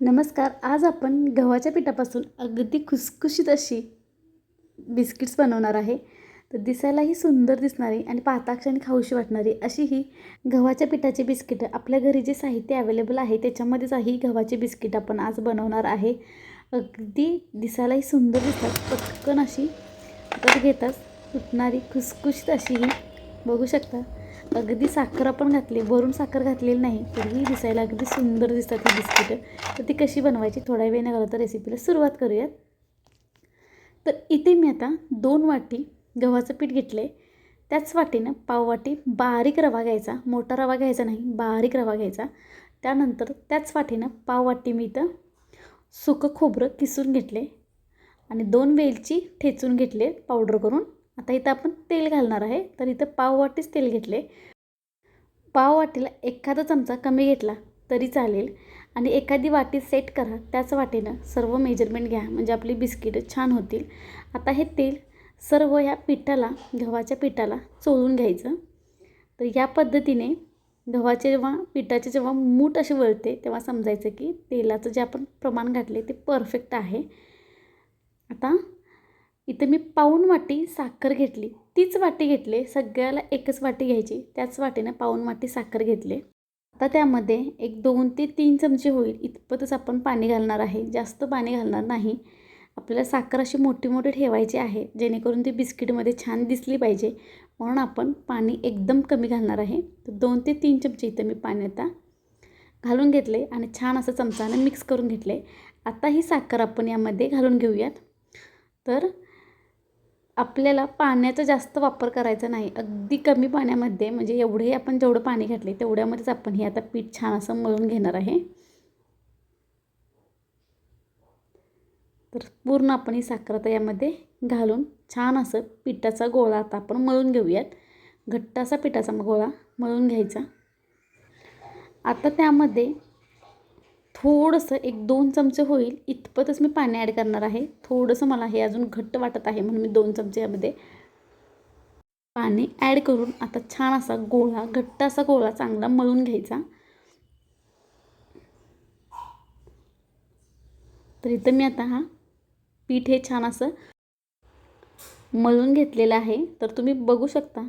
नमस्कार आज आपण गव्हाच्या पिठापासून अगदी खुसखुशीत अशी बिस्किट्स बनवणार आहे. तर दिसायलाही सुंदर दिसणारी आणि पाहताक्षणी खाऊशी वाटणारी अशी ही गव्हाच्या पिठाची बिस्किटं. आपल्या घरी जे साहित्य अवेलेबल आहे त्याच्यामध्येच ही गव्हाची बिस्किट आपण आज बनवणार आहे. अगदी दिसायलाही सुंदर दिसतात. पटकन अशी घेतात घेताच फुटणारी खुसखुशीत अशी ही बघू शकता. अगदी साखर आपण घातली वरून साखर घातलेली नाही तरीही दिसायला अगदी सुंदर दिसतात ही बिस्किटं. तर ती कशी बनवायची थोडा वेळ न तर रेसिपीला सुरुवात करूयात. तर इथे मी आता दोन वाटी गव्हाचं पीठ घेतलं आहे त्याच वाटीनं पाववाटी बारीक रवा घ्यायचा मोठा रवा घ्यायचा नाही बारीक रवा घ्यायचा. त्यानंतर त्याच वाटीनं पाववाटी मी इथं सुकं खोबरं किसून घेतले आणि दोन वेलची ठेचून घेतले पावडर करून. आता इथं आपण तेल घालणार आहे. तर इथं पाववाटीच तेल घेतले पाववाटीला एखादा चमचा कमी घेतला तरी चालेल. आणि एखादी वाटी सेट करा. त्याच वाटेनं सर्व मेजरमेंट घ्या. म्हणजे आपली बिस्किटं छान होतील. आता हे तेल सर्व ह्या पिठाला गव्हाच्या पिठाला चोळून घ्यायचं. तर या पद्धतीने गव्हाचे जेव्हा पिठाचे जेव्हा मूठ असे वळते तेव्हा समजायचं की तेलाचं जे आपण प्रमाण घातले ते परफेक्ट आहे. आता इथं मी पाऊण वाटी साखर घेतली. तीच वाटी घेतली सगळ्याला एकच वाटी घ्यायची. त्याच वाटीनं पाऊण वाटी साखर घेतले. आता त्यामध्ये एक दोन ते तीन चमचे होईल. इतपतच आपण पाणी घालणार आहे. जास्त पाणी घालणार नाही. आपल्याला साखर अशी मोठी मोठी ठेवायची आहे जेणेकरून ती बिस्किटमध्ये छान दिसली पाहिजे. म्हणून आपण पाणी एकदम कमी घालणार आहे. तर दोन ते तीन चमचे इथं मी पाणी आता घालून घेतले आणि छान असं चमचानं मिक्स करून घेतले. आता ही साखर आपण यामध्ये घालून घेऊयात. तर आपल्याला पाण्याचा जास्त वापर करायचा नाही. अगदी कमी पाण्यामध्ये म्हणजे एवढे आपण जेवढं पाणी घातले तेवढ्यामध्येच आपण हे आता पीठ छान असं मळून घेणार आहे. तर पूर्ण आपण ही साखर आता यामध्ये घालून छान असं पिठाचा गोळा आता आपण मळून घेऊयात. घट्ट असा पिठाचा गोळा मळून घ्यायचा. आता त्यामध्ये थोडंसं एक दोन चमचे होईल इतपतच मी पाणी ॲड करणार आहे. थोडंसं मला हे अजून घट्ट वाटत आहे म्हणून मी दोन चमचे यामध्ये पाणी ॲड करून आता छान असा गोळा घट्ट असा गोळा चांगला मळून घ्यायचा. तर इथं मी आता हा पीठ हे छान असं मळून घेतलेलं आहे. तर तुम्ही बघू शकता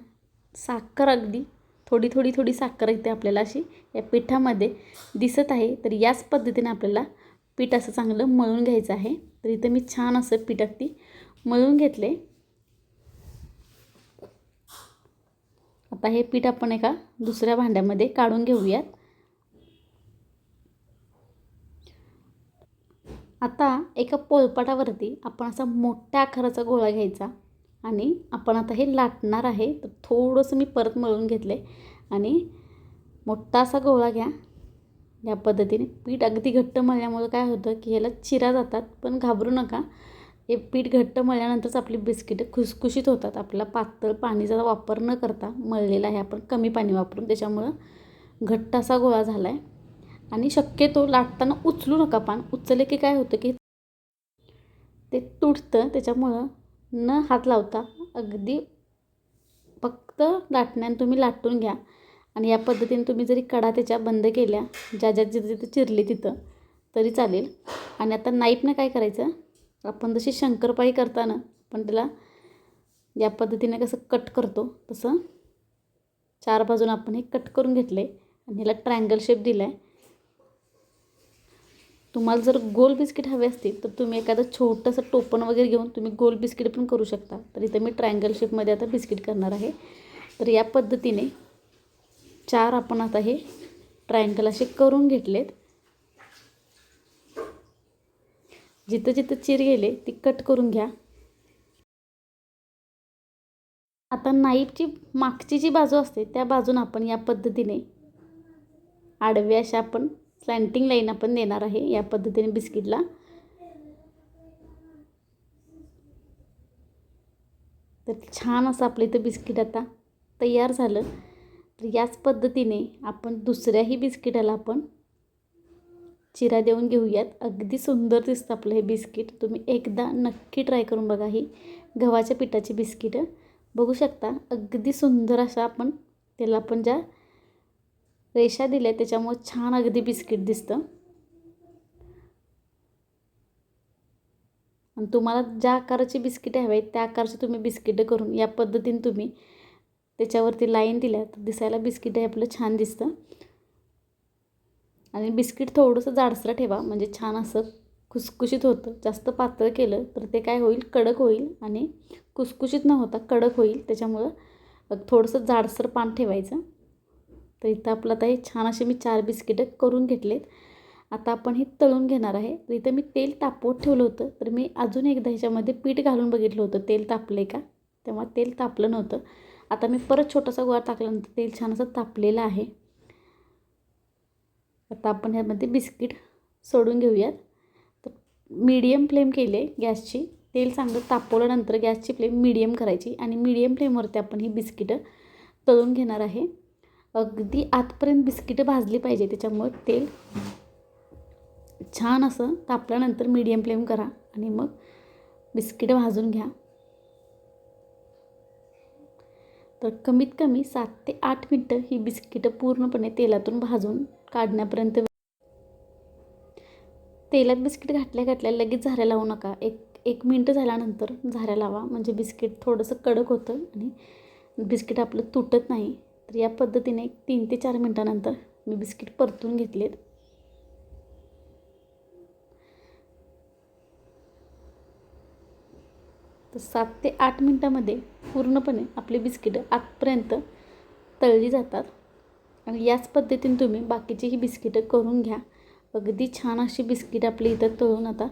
साखर अगदी थोडी थोडी थोडी साखर येते आपल्याला अशी. या पिठामध्ये दिसत आहे तर याच पद्धतीने आपल्याला पीठ असं चांगलं मळून घ्यायचं आहे. तर इथं मी छान असं पीठ अगदी मळून घेतले. आता हे पीठ आपण एका दुसऱ्या भांड्यामध्ये काढून घेऊयात. आता एका पोलपाटावरती आपण असा मोठ्या आकाराचा गोळा घ्यायचा. आणि आपण आता हे लाटणार आहे. तर थोडंसं मी परत मळून घेतले आणि मोठा असा गोळा घ्या. या पद्धतीने पीठ अगदी घट्ट मळल्यामुळं काय होतं की ह्याला चिरा जातात. पण घाबरू नका. हे पीठ घट्ट मळल्यानंतरच आपली बिस्किटं खुसखुशीत होतात. आपल्याला पातळ पाणीचा वापर न करता मळलेला आहे. आपण कमी पाणी वापरून. त्याच्यामुळं घट्ट असा गोळा झाला आहे आणि शक्यतो लाटताना उचलू नका पान. उचलले की काय होतं की ते तुटतं. त्याच्यामुळं न हात लावता अगदी फक्त लाटण्याने तुम्ही लाटून घ्या. आणि या पद्धतीने तुम्ही जरी कडा त्याच्या बंद केल्या ज्या ज्या जिथं जिथं चिरली तिथं तरी चालेल. आणि आता नाईपनं काय करायचं? आपण जशी शंकरपाळी करताना आपण त्याला या पद्धतीने कसं कट करतो तसं चार बाजून आपण हे कट करून घेतलं आहे आणि ह्याला ट्रँगल शेप दिला आहे तुम्हाला जर गोल बिस्किट हवे असतील तर तुम्ही एखादं छोटंसं टोपण वगैरे घेऊन तुम्ही गोल बिस्किट पण करू शकता. तर इथं मी ट्रायंगल शेपमध्ये आता बिस्किट करणार आहे. तर या पद्धतीने चार आपण आता हे ट्रायंगल असे करून घेतलेत. जिथं जिथं चिर गेले ती कट करून घ्या. आता नाईफची मागची जी बाजू असते त्या बाजून आपण या पद्धतीने आडव्या अशा आपण स्लँटिंग लाईन आपण देणार आहे या पद्धतीने बिस्किटला. तर छान असं आपलं इथं बिस्किट आता तयार झालं. तर याच पद्धतीने आपण दुसऱ्याही बिस्किटाला आपण चिरा देऊन घेऊयात. अगदी सुंदर दिसतं आपलं हे बिस्किट. तुम्ही एकदा नक्की ट्राय करून बघा ही गव्हाच्या पिठाची बिस्किटं. बघू शकता अगदी सुंदर असं आपण त्याला आपण ज्या रेषा दिल्या त्याच्यामुळं छान अगदी बिस्किट दिसतं. आणि तुम्हाला ज्या आकाराची बिस्किटे हवी आहेत त्या आकाराची तुम्ही बिस्किटं करून या पद्धतीने तुम्ही त्याच्यावरती लाईन दिल्या तर दिसायला बिस्किट हे आपलं छान दिसतं. आणि बिस्किट थोडंसं जाडसरं ठेवा म्हणजे छान असं खुसखुशीत होतं. जास्त पातळ केलं तर ते काय होईल? कडक होईल आणि खुसखुशीत न होता कडक होईल. त्याच्यामुळं थोडंसं जाडसर पान ठेवायचं. तर इथं आपलं आता हे छान असे मी चार बिस्किटं करून घेतलेत. आता आपण हे तळून घेणार आहे. तर इथं मी तेल तापवत ठेवलं होतं. तर मी अजून एकदा ह्याच्यामध्ये पीठ घालून बघितलं होतं. तेल तापलं आहे का? तेव्हा तेल तापलं नव्हतं. आता मी परत छोटासा गोळा टाकल्यानंतर तेल छान असं तापलेलं आहे. आता आपण ह्यामध्ये बिस्किट सोडून घेऊयात. तर मीडियम फ्लेम केले गॅसची. तेल चांगलं तापवल्यानंतर गॅसची फ्लेम मीडियम करायची. आणि मीडियम फ्लेमवरती आपण ही बिस्किटं तळून घेणार आहे. अगदी आतपर्यंत बिस्किटं भाजली पाहिजे त्याच्यामुळे तेल छान असं तापल्यानंतर मीडियम फ्लेम करा आणि मग बिस्किटं भाजून घ्या. तर कमीत कमी सात ते आठ मिनटं ही बिस्किटं पूर्णपणे तेलातून भाजून काढण्यापर्यंत तेलात बिस्किट घातल्या घातल्या लगेच झाऱ्या लावू नका. एक एक मिनटं झाल्यानंतर झाऱ्या लावा. म्हणजे बिस्किट थोडंसं कडक होतं आणि बिस्किट आपलं तुटत नाही. तर या पद्धतीने तीन ते चार मिनटानंतर मी बिस्किट परतून घेतलेत. तर सात ते आठ मिनटामध्ये पूर्णपणे आपली बिस्किटं आतपर्यंत तळली जातात. आणि याच पद्धतीने तुम्ही बाकीचीही बिस्किटं करून घ्या. अगदी छान अशी बिस्किट आपली इथं तळून आता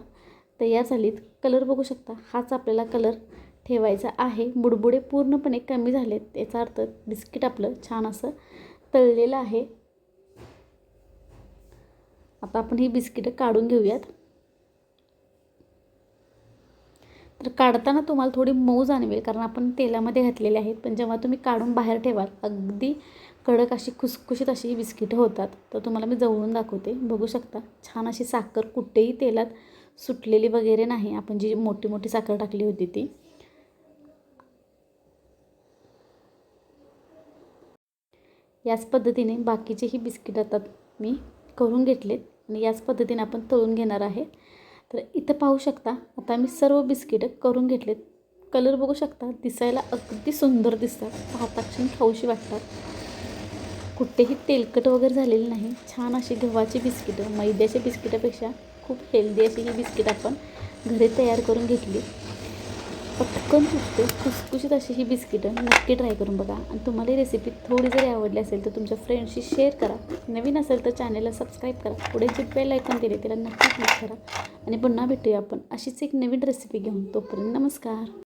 तयार झालीत. कलर बघू शकता हाच आपल्याला कलर ठेवायचा आहे. बुडबुडे पूर्णपणे कमी झालेत. याचा अर्थ बिस्किट आपलं छान असं तळलेलं आहे. आता आपण ही बिस्किटं काढून घेऊयात. तर काढताना तुम्हाला थोडी मऊ जाणवेल कारण आपण तेलामध्ये घातलेले आहेत. पण जेव्हा तुम्ही काढून बाहेर ठेवाल अगदी कडक अशी खुसखुशीत अशी बिस्किटं होतात. तर तुम्हाला मी जवळून दाखवते. बघू शकता छान अशी साखर कुठेही तेलात सुटलेली वगैरे नाही. आपण जी मोठी मोठी साखर टाकली होती ती. याच पद्धतीने बाकीचेही बिस्किट आता मी करून घेतलेत आणि याच पद्धतीने आपण तळून घेणार आहे. तर इथं पाहू शकता आता मी सर्व बिस्किटं करून घेतलेत. कलर बघू शकता दिसायला अगदी सुंदर दिसतात. पाहताक्षण खाऊशी वाटतात. कुठेही तेलकट वगैरे झालेली नाही. छान अशी गव्हाची बिस्किटं मैद्याच्या बिस्किटापेक्षा खूप हेल्दी अशी ही बिस्किट आपण घरी तयार करून घेतली. पटकन तुटते खुसखुशीत अशी ही बिस्किटं नक्की ट्राय करून बघा. आणि तुम्हाला ही रेसिपी थोडी जरी आवडली असेल तर तुमच्या फ्रेंडशी शेअर करा. नवीन असेल तर चॅनलला सबस्क्राईब करा. पुढे जे बेल ऐकून दिले त्याला नक्की क्लिक करा. आणि पुन्हा भेटूया आपण अशीच एक नवीन रेसिपी घेऊन. तोपर्यंत नमस्कार.